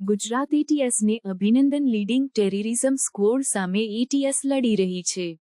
ગુજરાત એટીએસને અભિનંદન leading terrorism score સામે એટીએસ લડી રહી છે.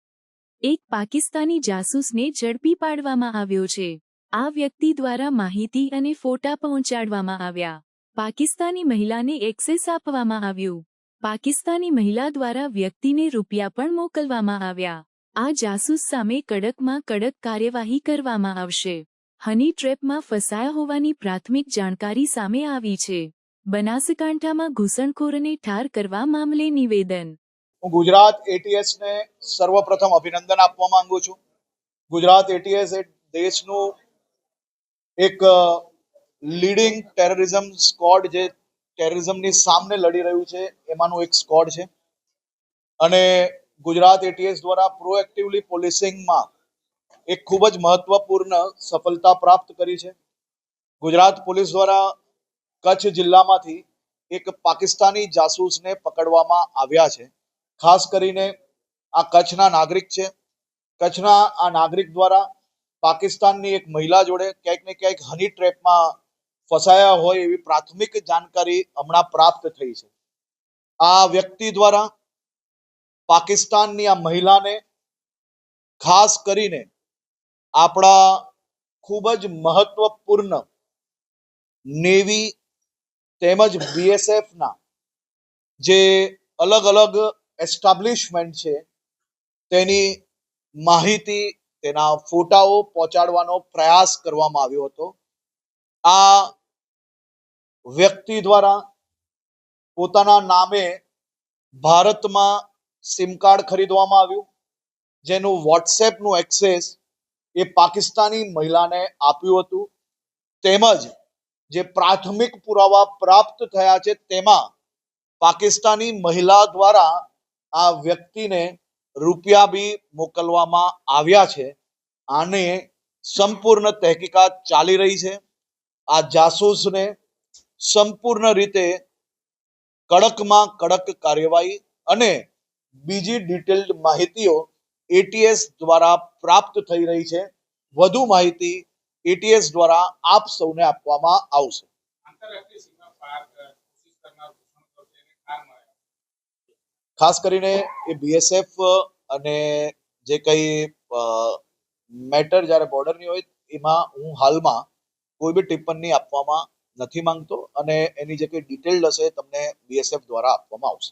એક પાકિસ્તાની જાસૂસને ઝડપી પાડવામાં આવ્યો છે. આ વ્યક્તિ દ્વારા માહિતી અને ફોટા પહોંચાડવામાં આવ્યા. પાકિસ્તાની મહિલાને એક્સેસ આપવામાં આવ્યું. પાકિસ્તાની મહિલા દ્વારા વ્યક્તિને રૂપિયા પણ મોકલવામાં આવ્યા. આ જાસૂસ સામે કડકમાં કડક કાર્યવાહી કરવામાં આવશે. હની ટ્રેપમાં ફસાયા હોવાની પ્રાથમિક જાણકારી સામે આવી છે. બનાસકાંઠામાં ઘૂસણખોરને ઠાર કરવા મામલે નિવેદન. હું ગુજરાત એટીએસ ને સર્વપ્રથમ અભિનંદન આપવા માંગુ છું. ગુજરાત એટીએસ એ દેશનું એક લીડિંગ ટેરરિઝમ સ્કોડ જે ટેરરિઝમની સામે લડી રહ્યું છે, એમાંનું એક સ્કોડ છે. અને ગુજરાત એટીએસ દ્વારા પ્રોએક્ટિવલી પોલીસિંગમાં એક ખૂબ જ મહત્વપૂર્ણ સફળતા પ્રાપ્ત કરી છે. ગુજરાત પોલીસ દ્વારા કચ્છ જિલ્લામાંથી એક પાકિસ્તાની જાસૂસને પકડવામાં આવ્યા છે. ખાસ કરીને આ કચ્છના નાગરિક છે. કચ્છના આ નાગરિક દ્વારા પાકિસ્તાનની એક મહિલા જોડે ક્યાંક ને ક્યાંક હની ટ્રેપમાં ફસાયા હોય એવી પ્રાથમિક જાણકારી હમણાં પ્રાપ્ત થઈ છે. આ વ્યક્તિ દ્વારા પાકિસ્તાનની આ મહિલાને ખાસ કરીને આપણા ખૂબ જ મહત્વપૂર્ણ નેવી તેમજ બીએસએફના જે અલગ અલગ એસ્ટાબ્લિશમેન્ટ છે, તેની માહિતી, તેના ફોટાઓ પહોંચાડવાનો પ્રયાસ કરવામાં આવ્યો હતો. આ વ્યક્તિ દ્વારા પોતાના નામે ભારતમાં સિમ કાર્ડ ખરીદવામાં આવ્યું. જેનું વોટ્સએપનું એક્સેસ એ પાકિસ્તાની મહિલાને આપ્યું હતું. તેમજ જે પ્રાથમિક પુરાવા પ્રાપ્ત થયા છે તેમાં પાકિસ્તાની મહિલા દ્વારા આ વ્યક્તિને રૂપિયા બી મોકલવામાં આવ્યા છે. આને સંપૂર્ણ તહેકીકાત ચાલી રહી છે. આ જાસૂસને સંપૂર્ણ રીતે કડકમાં કડક કાર્યવાહી અને બીજી ડિટેલ્ડ માહિતીઓ એટીએસ દ્વારા પ્રાપ્ત થઈ રહી છે. વધુ માહિતી એટીએસ દ્વારા આપ સૌને આપવામાં આવશે. ખાસ કરીને એ બીએસએફ અને જે કંઈ મેટર જ્યારે બોર્ડરની હોય એમાં હું હાલમાં કોઈ બી ટિપ્પણી આપવામાં નથી માંગતો અને એની જે કઈ ડિટેલ્ડ હશે તમને બીએસએફ દ્વારા આપવામાં આવશે.